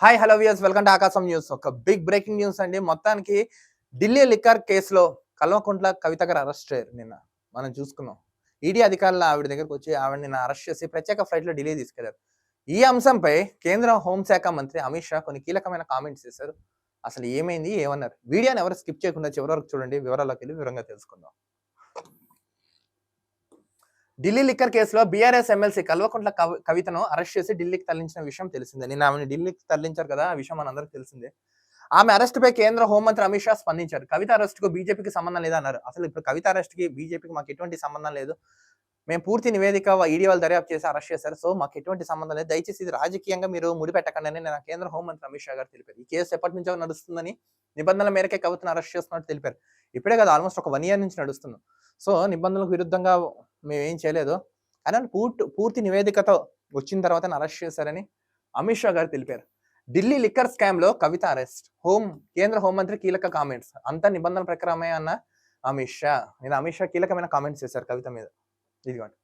Hi hello views welcome to Akasam news ఒక big breaking news అండి. మొత్తానికి Delhi liquor కేసులో కల్వకుంట్ల కవిత గారు అరెస్ట్ అయ్యారు నిన్న. మనం చూసుకున్నాం. ఈడీ అధికారులు ఆవిడ దగ్గరకు వచ్చి ఆవిడ నిన్న అరెస్ట్ చేసి ప్రత్యేక ఫ్లైట్లో ఢిల్లీ తీసుకెళ్ళారు. ఈ అంశంపై కేంద్ర హోంశాఖ మంత్రి అమిత్ షా కొన్ని కీలకమైన కామెంట్స్ చేశారు. అసలు ఏమైంది? ఏమన్నారు? వీడియోని ఎవరు స్కిప్ చేయకుండా చివరి వరకు చూడండి. వివరాల్లోకి వెళ్ళి వివరంగా తెలుసుకుందాం. ఢిల్లీ లిక్కర్ కేసులో బీఆర్ఎస్ ఎమ్మెల్సీ కల్వకుంట్ల కవి- కవితను అరెస్ట్ చేసి ఢిల్లీకి తరలించిన విషయం తెలిసిందే. నిన్న ఆమెను ఢిల్లీకి తరలించారు కదా ఆ విషయం మనందరికీ తెలిసిందే. ఆమె అరెస్ట్ పై కేంద్ర హోంమంత్రి అమిత్ షా స్పందించారు. కవిత అరెస్ట్కు బీజేపీకి సంబంధం లేదన్నారు. అసలు ఇప్పుడు కవిత అరెస్ట్కి బీజేపీకి మాకు ఎటువంటి సంబంధం లేదు. మేము పూర్తి నివేదిక ఈడీ వాళ్ళు దర్యాప్తు చేసి అరెస్ట్ చేశారు. సో మాకు ఎటువంటి సంబంధం లేదు. దయచేసి ఇది రాజకీయంగా మీరు ముడిపెట్టకండి అని నేను కేంద్ర హోంమంత్రి అమిత్ షా గారు తెలిపారు. ఈ కేసు ఎప్పటి నుంచో నడుస్తుందని నిబంధనల మేరకే కవితను అరెస్ట్ చేస్తున్నట్టు తెలిపారు. ఇప్పుడే కదా ఆల్మోస్ట్ ఒక వన్ ఇయర్ నుంచి నడుస్తుంది. సో నిబంధనలకు విరుద్ధంగా మేమేం చేయలేదు. కానీ పూర్తి పూర్తి నివేదికతో వచ్చిన తర్వాత అరెస్ట్ చేశారని అమిత్ షా గారు తెలిపారు. ఢిల్లీ లిక్కర్ స్కామ్లో కవిత అరెస్ట్. హోం కేంద్ర హోంమంత్రి కీలక కామెంట్స్. అంత నిబంధన ప్రకారమే అన్న అమిత్ షా. నేను అమిత్ షా కీలకమైన కామెంట్స్ చేశారు కవిత మీద. ఇదిగోండి.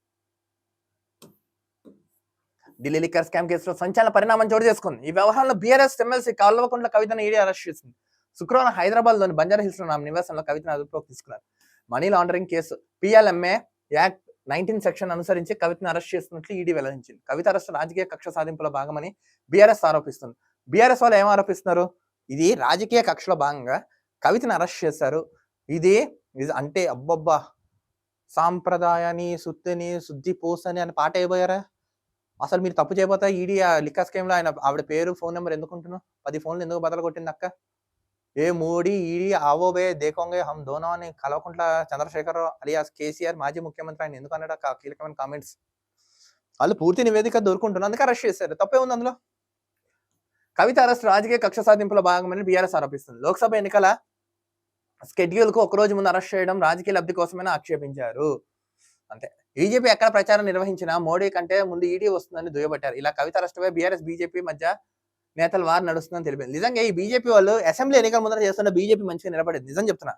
ఢిల్లీ లిక్కర్ స్కామ్ కేసులో సంచలన పరిణామం చోటు చేసుకుంది. ఈ వ్యవహారంలో బీఆర్ఎస్ ఎమ్మెల్సీ కాల్వకుంట్ల కవితను ఈడీ అరెస్ట్ చేసింది. శుక్రవారం హైదరాబాద్లోని బంజారా హిల్స్లో నా ఆమె నివాసంలో కవితను అదుపులోకి తీసుకున్నారు. Money laundering case. పిఎల్ఎంఏ act nineteen section అనుసరించి కవితను అరెస్ట్ చేస్తున్నట్లు ఈడీ వెల్లడించింది. కవిత అరెస్ట్ రాజకీయ కక్ష సాధింపులో భాగమని బీఆర్ఎస్ ఆరోపిస్తుంది. బీఆర్ఎస్ వాళ్ళు ఏం ఆరోపిస్తున్నారు? ఇది రాజకీయ కక్షలో భాగంగా కవితను అరెస్ట్ చేశారు. ఇది ఇది అంటే అబ్బబ్బా! సాంప్రదాయాన్ని సుత్తిని శుద్ధి పోసని అని పాట అయిపోయారా అసలు మీరు తప్పు చేయబోతా? ఈడీ లిక్కర్ స్కీమ్లో ఆయన ఆవిడ పేరు ఫోన్ నెంబర్ ఎందుకుంటున్నావు పది ఫోన్లు ఎందుకు బదలు కొట్టింది అక్క? ఏ మోడీ ఈడీ ఆవోబే దేకోంగే హమ్ దోనో అని కలవకుంట్ల చంద్రశేఖర్ అలియాస్ కేసీఆర్ మాజీ ముఖ్యమంత్రి ఆయన ఎందుకు అన్నాడు? ఆ కీలకమైన కామెంట్స్ వాళ్ళు పూర్తి నివేదిక దొరుకుంటున్నారు. అందుకే అరెస్ట్ చేశారు. తప్పే ఉంది అందులో? కవిత అరెస్ట్ రాజకీయ కక్ష సాధింపులో భాగమని బీఆర్ఎస్ ఆరోపిస్తుంది. లోక్సభ ఎన్నికల స్కెడ్యూల్కు ఒక రోజు ముందు అరెస్ట్ చేయడం రాజకీయ లబ్ధి కోసమని ఆక్షేపించారు. అంతే. బీజేపీ ఎక్కడ ప్రచారం నిర్వహించినా మోడీ కంటే ముందు ఈడీ వస్తుందని దుయ్యబట్టారు. ఇలా కవిత అరెస్ట్పై బీఆర్ఎస్ బీజేపీ మధ్య నేతల వారు నడుస్తుందని తెలిపింది నిజంగా ఈ బీజేపీ వాళ్ళు అసెంబ్లీ ఎన్నికల ముందర చేస్తున్న బీజేపీ మంచిగా నిలబడేది. నిజం చెప్తున్నా.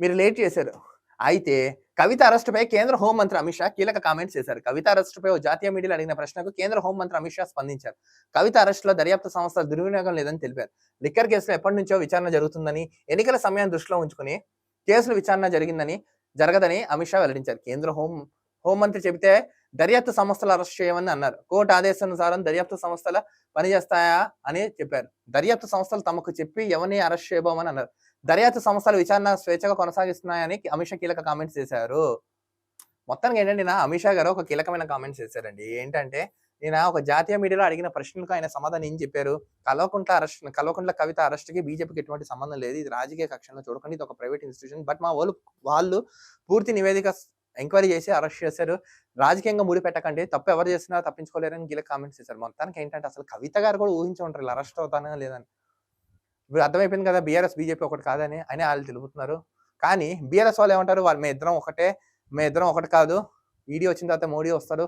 మీరు లేట్ చేశారు. అయితే కవిత అరెస్టుపై కేంద్ర హోంమంత్రి అమిత్ షా కీలక కామెంట్స్ చేశారు. కవిత అరెస్టుపై జాతీయ మీడియాలో అడిగిన ప్రశ్నకు కేంద్ర హోంమంత్రి అమిత్ షా స్పందించారు. కవిత అరెస్టులో దర్యాప్తు సంస్థ దుర్వినియోగం లేదని తెలిపారు. లిక్కర్ కేసులో ఎప్పటి నుంచో విచారణ జరుగుతుందని ఎన్నికల సమయాన్ని దృష్టిలో ఉంచుకుని కేసులు విచారణ జరిగిందని జరగదని అమిత్ షా వెల్లడించారు. కేంద్ర హోం హోంమంత్రి చెబితే దర్యాప్తు సంస్థలు అరెస్ట్ చేయమని అన్నారు. కోర్టు ఆదేశానుసారం దర్యాప్తు సంస్థల పనిచేస్తాయా అని చెప్పారు. దర్యాప్తు సంస్థలు తమకు చెప్పి ఎవరిని అరెస్ట్ చేయబోమని అన్నారు. దర్యాప్తు సంస్థలు విచారణ స్వేచ్ఛగా కొనసాగిస్తున్నాయని అమిత్ షా కీలక కామెంట్స్ చేశారు. మొత్తానికి ఏంటంటే నా అమిత్ షా గారు ఒక కీలకమైన కామెంట్స్ చేశారండి. ఏంటంటే నేను ఒక జాతీయ మీడియాలో అడిగిన ప్రశ్నలకు ఆయన సమాధానం ఏం చెప్పారు? కల్వకుంట్ల అరెస్ట్ కల్వకుంట్ల కవిత అరెస్ట్కి బీజేపీకి ఎటువంటి సంబంధం లేదు. ఇది రాజకీయ కక్షణలో చూడకండి. ఇది ఒక ప్రైవేట్ ఇన్స్టిట్యూషన్. బట్ మా వాళ్ళు వాళ్ళు పూర్తి నివేదిక ఎంక్వైరీ చేసి అరెస్ట్ చేశారు. రాజకీయంగా ముడి పెట్టకండి. తప్పు ఎవరు చేసినా తప్పించుకోలేరని కీలక కామెంట్స్ చేశారు. మొత్తానికి ఏంటంటే అసలు కవిత గారు కూడా ఊహించి ఉంటారు ఇలా అరెస్ట్ అవుతానా లేదని. ఇప్పుడు అర్థమైపోయింది కదా బీఆర్ఎస్ బీజేపీ ఒకటి కాదని అని వాళ్ళు తెలుపుతున్నారు కానీ బీఆర్ఎస్ వాళ్ళు ఏమంటారు? వాళ్ళు మీ ఇద్దరం ఒకటే మీ ఇద్దరం ఒకటి కాదు. ఈడీ వచ్చిన తర్వాత మోడీ వస్తారు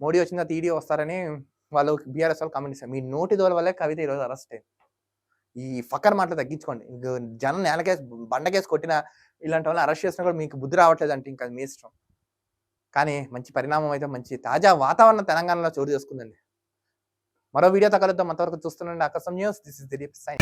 మోడీ వచ్చిన తర్వాత ఈడీ వస్తారని వాళ్ళు బీఆర్ఎస్ వాళ్ళు కామెంట్ చేశారు. మీ నోటి దోల వల్లే కవిత ఈరోజు అరెస్ట్ అయింది. ఈ ఫక్కర్ మాటలు తగ్గించుకోండి. జనం నేలకేసి బండకేసి కొట్టిన ఇలాంటి వాళ్ళు అరెస్ట్ చేసినా కూడా మీకు బుద్ధి రావట్లేదు అంటే ఇంకా మీ ఇష్టం. కానీ మంచి పరిణామం అయితే మంచి తాజా వాతావరణం తెలంగాణలో చోటు చేసుకుందండి. మరో వీడియోతో కలుద్దాం. అంతవరకు చూస్తుండండి Akasam news. This is Dilip sign